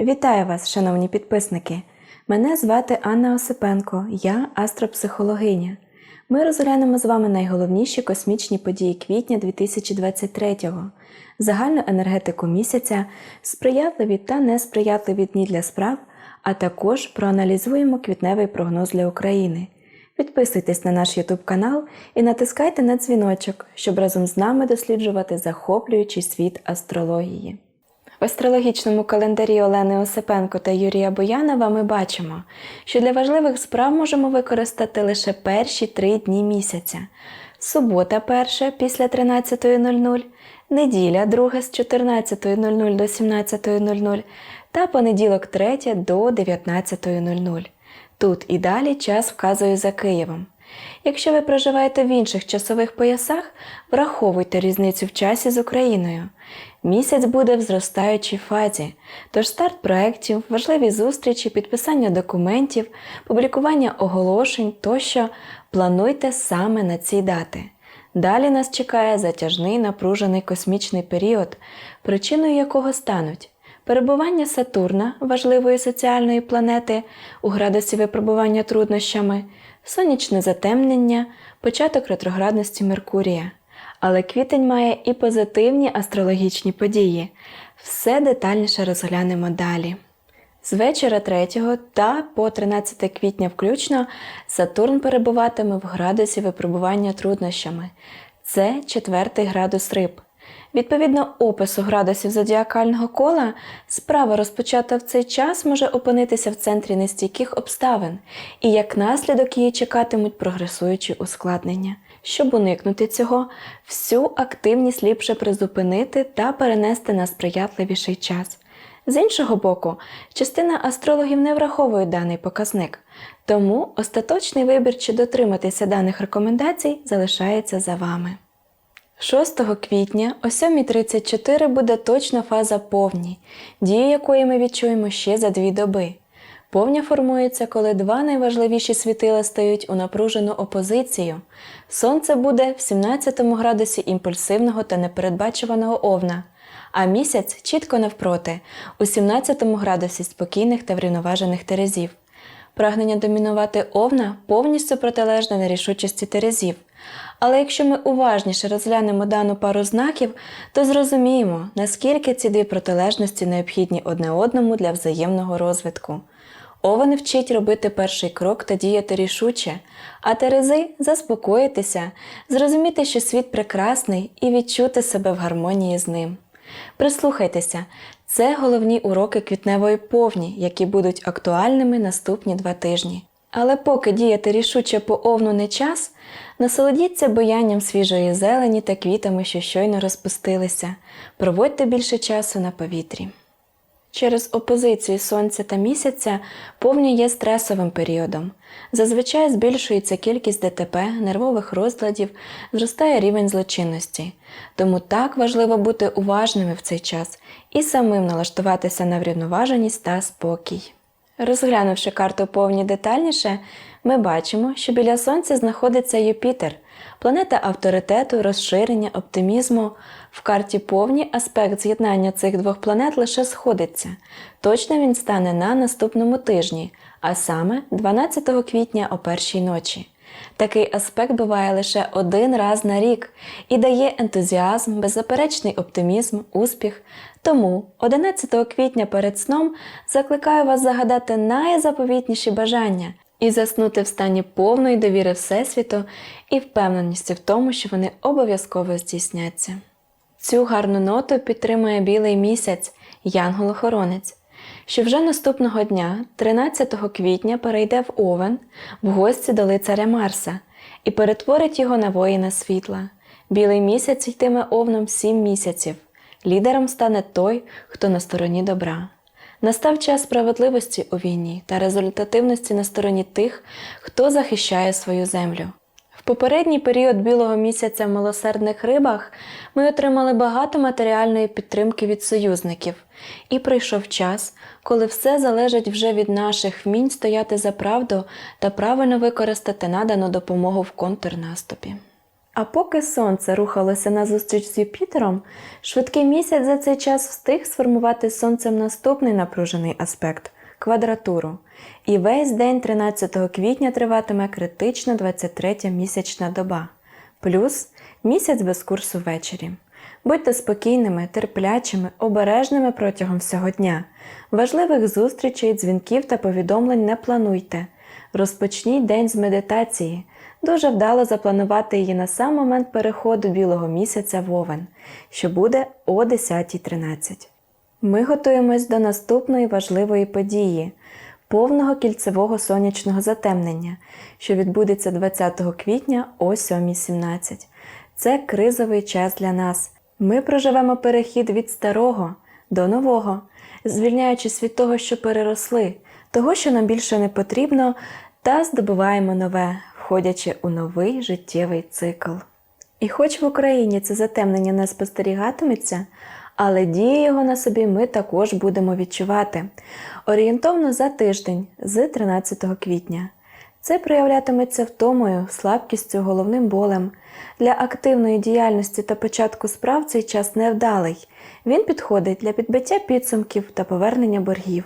Вітаю вас, шановні підписники! Мене звати Анна Осипенко, я астропсихологиня. Ми розглянемо з вами найголовніші космічні події квітня 2023-го, загальну енергетику місяця, сприятливі та несприятливі дні для справ, а також проаналізуємо квітневий прогноз для України. Підписуйтесь на наш YouTube канал і натискайте на дзвіночок, щоб разом з нами досліджувати захоплюючий світ астрології. В астрологічному календарі Олени Осипенко та Юрія Боянова ми бачимо, що для важливих справ можемо використати лише перші три дні місяця: субота перша після 13.00, неділя друга з 14.00 до 17.00 та понеділок третя до 19.00. Тут і далі час вказує за Києвом. Якщо ви проживаєте в інших часових поясах, враховуйте різницю в часі з Україною. Місяць буде в зростаючій фазі, тож старт проєктів, важливі зустрічі, підписання документів, публікування оголошень тощо плануйте саме на ці дати. Далі нас чекає затяжний напружений космічний період, причиною якого стануть перебування Сатурна, важливої соціальної планети, у градусі випробування труднощами, сонячне затемнення, початок ретроградності Меркурія. Але квітень має і позитивні астрологічні події. Все детальніше розглянемо далі. З вечора 3 та по 13 квітня включно Сатурн перебуватиме в градусі випробування труднощами. Це четвертий градус риб. Відповідно опису градусів зодіакального кола, справа розпочата в цей час може опинитися в центрі нестійких обставин, і як наслідок її чекатимуть прогресуючі ускладнення. Щоб уникнути цього, всю активність ліпше призупинити та перенести на сприятливіший час. З іншого боку, частина астрологів не враховує даний показник, тому остаточний вибір чи дотриматися даних рекомендацій залишається за вами. 6 квітня о 7.34 буде точна фаза повні, дію якої ми відчуємо ще за дві доби. Повня формується, коли два найважливіші світила стають у напружену опозицію. Сонце буде в 17 градусі імпульсивного та непередбачуваного овна, а місяць чітко навпроти, у 17 градусі спокійних та врівноважених терезів. Прагнення домінувати овна повністю протилежне нерішучості терезів. Але якщо ми уважніше розглянемо дану пару знаків, то зрозуміємо, наскільки ці дві протилежності необхідні одне одному для взаємного розвитку. Овен вчить робити перший крок та діяти рішуче, а Терези заспокоїтися, зрозуміти, що світ прекрасний, і відчути себе в гармонії з ним. Прислухайтеся, це головні уроки квітневої повні, які будуть актуальними наступні два тижні. Але поки діяти рішуче по овну не час, насолодіться боянням свіжої зелені та квітами, що щойно розпустилися, проводьте більше часу на повітрі. Через опозицію Сонця та місяця повня є стресовим періодом. Зазвичай збільшується кількість ДТП, нервових розладів, зростає рівень злочинності. Тому так важливо бути уважними в цей час і самим налаштуватися на врівноваженість та спокій. Розглянувши карту повні детальніше, ми бачимо, що біля Сонця знаходиться Юпітер, планета авторитету, розширення, оптимізму. В карті повні аспект з'єднання цих двох планет лише сходиться. Точно він стане на наступному тижні, а саме 12 квітня о першій ночі. Такий аспект буває лише один раз на рік і дає ентузіазм, беззаперечний оптимізм, успіх. Тому 11 квітня перед сном закликаю вас загадати найзаповітніші бажання і заснути в стані повної довіри Всесвіту і впевненості в тому, що вони обов'язково здійсняться. Цю гарну ноту підтримує білий місяць, Янгол-охоронець, що вже наступного дня, 13 квітня, перейде в Овен в гості до лицаря Марса і перетворить його на воїна світла. Білий місяць йтиме овном сім місяців. Лідером стане той, хто на стороні добра. Настав час справедливості у війні та результативності на стороні тих, хто захищає свою землю. Попередній період білого місяця в милосердних рибах ми отримали багато матеріальної підтримки від союзників, і прийшов час, коли все залежить вже від наших вмінь стояти за правду та правильно використати надану допомогу в контрнаступі. А поки сонце рухалося назустріч з Юпітером, швидкий місяць за цей час встиг сформувати сонцем наступний напружений аспект квадратуру. І весь день 13 квітня триватиме критична 23 місячна доба, плюс місяць без курсу ввечері. Будьте спокійними, терплячими, обережними протягом всього дня. Важливих зустрічей, дзвінків та повідомлень не плануйте. Розпочніть день з медитації. Дуже вдало запланувати її на сам момент переходу білого місяця в Овен, що буде о 10.13. Ми готуємось до наступної важливої події повного кільцевого сонячного затемнення, що відбудеться 20 квітня о 7.17. Це кризовий час для нас. Ми проживемо перехід від старого до нового, звільняючись від того, що переросли, того, що нам більше не потрібно, та здобуваємо нове, входячи у новий життєвий цикл. І хоч в Україні це затемнення не спостерігатиметься, але дії його на собі ми також будемо відчувати орієнтовно за тиждень з 13 квітня. Це проявлятиметься втомою, слабкістю, головним болем. Для активної діяльності та початку справ цей час невдалий. Він підходить для підбиття підсумків та повернення боргів.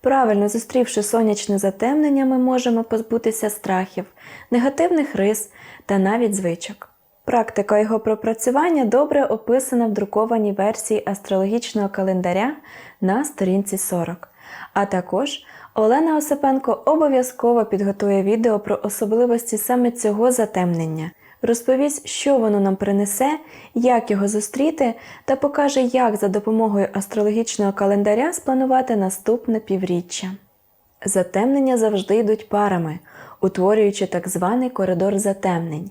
Правильно зустрівши сонячне затемнення, ми можемо позбутися страхів, негативних рис та навіть звичок. Практика його пропрацювання добре описана в друкованій версії астрологічного календаря на сторінці 40. А також Олена Осипенко обов'язково підготує відео про особливості саме цього затемнення, розповість, що воно нам принесе, як його зустріти, та покаже, як за допомогою астрологічного календаря спланувати наступне півріччя. Затемнення завжди йдуть парами, утворюючи так званий коридор затемнень.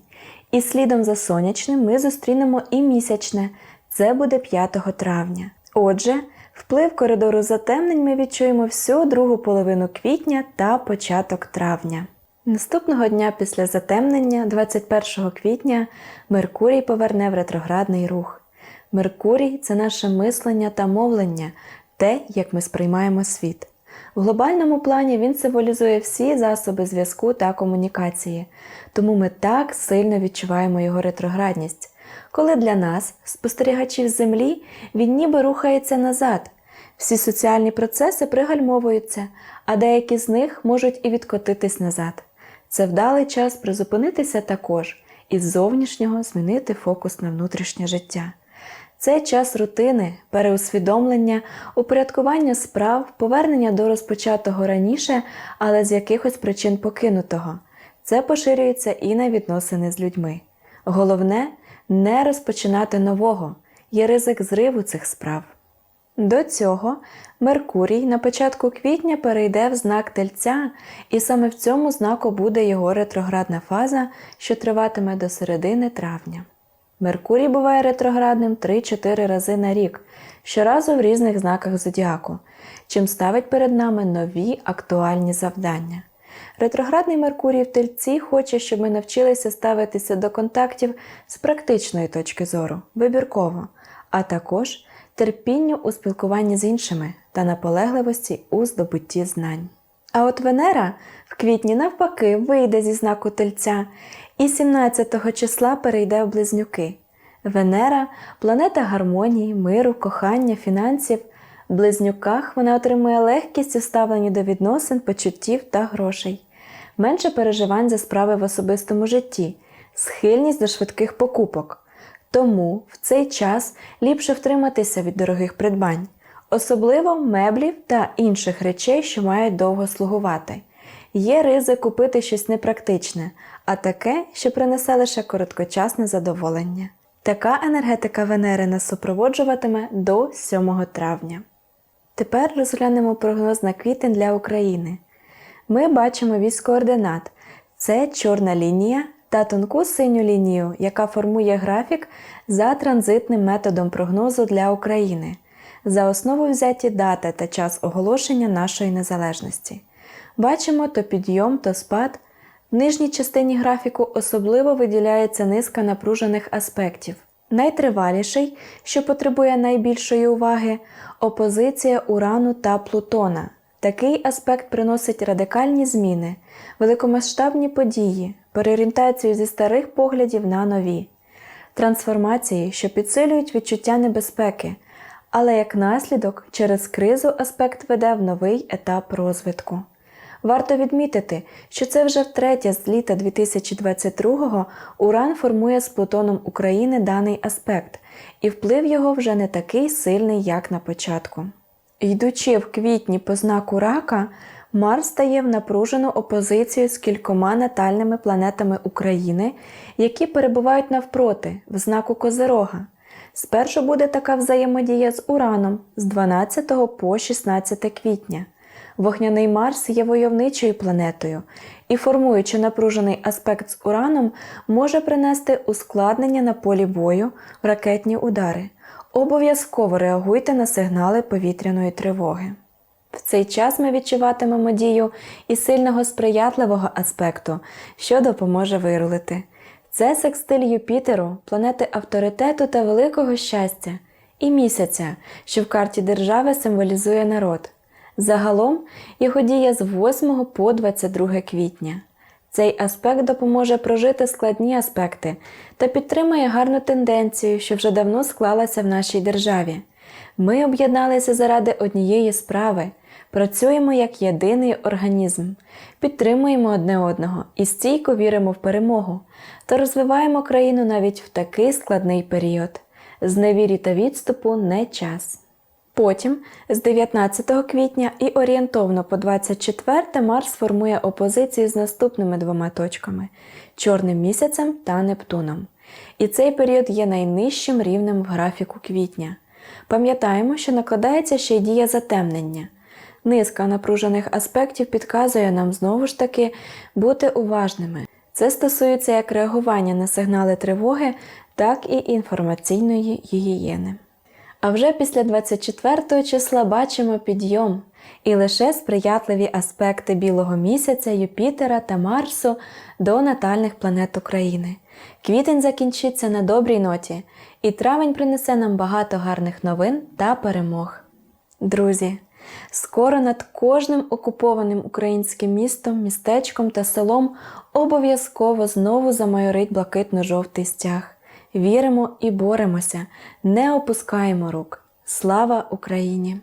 І слідом за сонячним ми зустрінемо і місячне, це буде 5 травня. Отже, вплив коридору затемнень ми відчуємо всю другу половину квітня та початок травня. Наступного дня після затемнення, 21 квітня, Меркурій поверне в ретроградний рух. Меркурій це наше мислення та мовлення, те, як ми сприймаємо світ. В глобальному плані він символізує всі засоби зв'язку та комунікації, тому ми так сильно відчуваємо його ретроградність. Коли для нас, спостерігачів Землі, він ніби рухається назад, всі соціальні процеси пригальмовуються, а деякі з них можуть і відкотитись назад. Це вдалий час призупинитися також і з зовнішнього змінити фокус на внутрішнє життя. Це час рутини, переусвідомлення, упорядкування справ, повернення до розпочатого раніше, але з якихось причин покинутого. Це поширюється і на відносини з людьми. Головне не розпочинати нового, є ризик зриву цих справ. До цього Меркурій на початку квітня перейде в знак Тельця, і саме в цьому знаку буде його ретроградна фаза, що триватиме до середини травня. Меркурій буває ретроградним 3-4 рази на рік, щоразу в різних знаках зодіаку, чим ставить перед нами нові актуальні завдання. Ретроградний Меркурій в тельці хоче, щоб ми навчилися ставитися до контактів з практичної точки зору, вибірково, а також терпінню у спілкуванні з іншими та наполегливості у здобутті знань. А от Венера в квітні навпаки вийде зі знаку тельця і 17 числа перейде в близнюки. Венера планета гармонії, миру, кохання, фінансів. В близнюках вона отримує легкість у ставленні до відносин, почуттів та грошей, менше переживань за справи в особистому житті, схильність до швидких покупок. Тому в цей час ліпше втриматися від дорогих придбань, особливо меблів та інших речей, що мають довго слугувати. Є ризик купити щось непрактичне, а таке, що принесе лише короткочасне задоволення. Така енергетика Венери нас супроводжуватиме до 7 травня. Тепер розглянемо прогноз на квітень для України. Ми бачимо вісь координат. Це чорна лінія та тонку синю лінію, яка формує графік за транзитним методом прогнозу для України. За основу взяті дата та час оголошення нашої незалежності. Бачимо то підйом, то спад. В нижній частині графіку особливо виділяється низка напружених аспектів. Найтриваліший, що потребує найбільшої уваги, опозиція Урану та Плутона. Такий аспект приносить радикальні зміни, великомасштабні події, переорієнтацію зі старих поглядів на нові. трансформації, що підсилюють відчуття небезпеки, але як наслідок через кризу аспект веде в новий етап розвитку. Варто відмітити, що це вже втретє з літа 2022-го Уран формує з Плутоном України даний аспект, і вплив його вже не такий сильний, як на початку. Йдучи в квітні по знаку рака, Марс стає в напружену опозицію з кількома натальними планетами України, які перебувають навпроти в знаку Козирога. Спершу буде така взаємодія з Ураном з 12 по 16 квітня. Вогняний Марс є войовничою планетою і, формуючи напружений аспект з Ураном, може принести ускладнення на полі бою, ракетні удари. Обов'язково реагуйте на сигнали повітряної тривоги. В цей час ми відчуватимемо дію і сильного сприятливого аспекту, що допоможе вирулити. Це секстиль Юпітеру, планети авторитету та великого щастя, і місяця, що в карті держави символізує народ. Загалом його дія з 8 по 22 квітня. Цей аспект допоможе прожити складні аспекти та підтримує гарну тенденцію, що вже давно склалася в нашій державі. Ми об'єдналися заради однієї справи, працюємо як єдиний організм, підтримуємо одне одного і стійко віримо в перемогу та розвиваємо країну навіть в такий складний період. З невірі та відступу не час. Потім, з 19 квітня і орієнтовно по 24 Марс формує опозицію з наступними двома точками чорним місяцем та Нептуном. І цей період є найнижчим рівнем в графіку квітня. Пам'ятаємо, що накладається ще й дія затемнення. Низка напружених аспектів підказує нам знову ж таки бути уважними. Це стосується як реагування на сигнали тривоги, так і інформаційної гігієни. А вже після 24 числа бачимо підйом і лише сприятливі аспекти білого місяця, Юпітера та Марсу до натальних планет України. Квітень закінчиться на добрій ноті, і травень принесе нам багато гарних новин та перемог. Друзі, скоро над кожним окупованим українським містом, містечком та селом обов'язково знову замайорить блакитно-жовтий стяг. Віримо і боремося, не опускаємо рук. Слава Україні!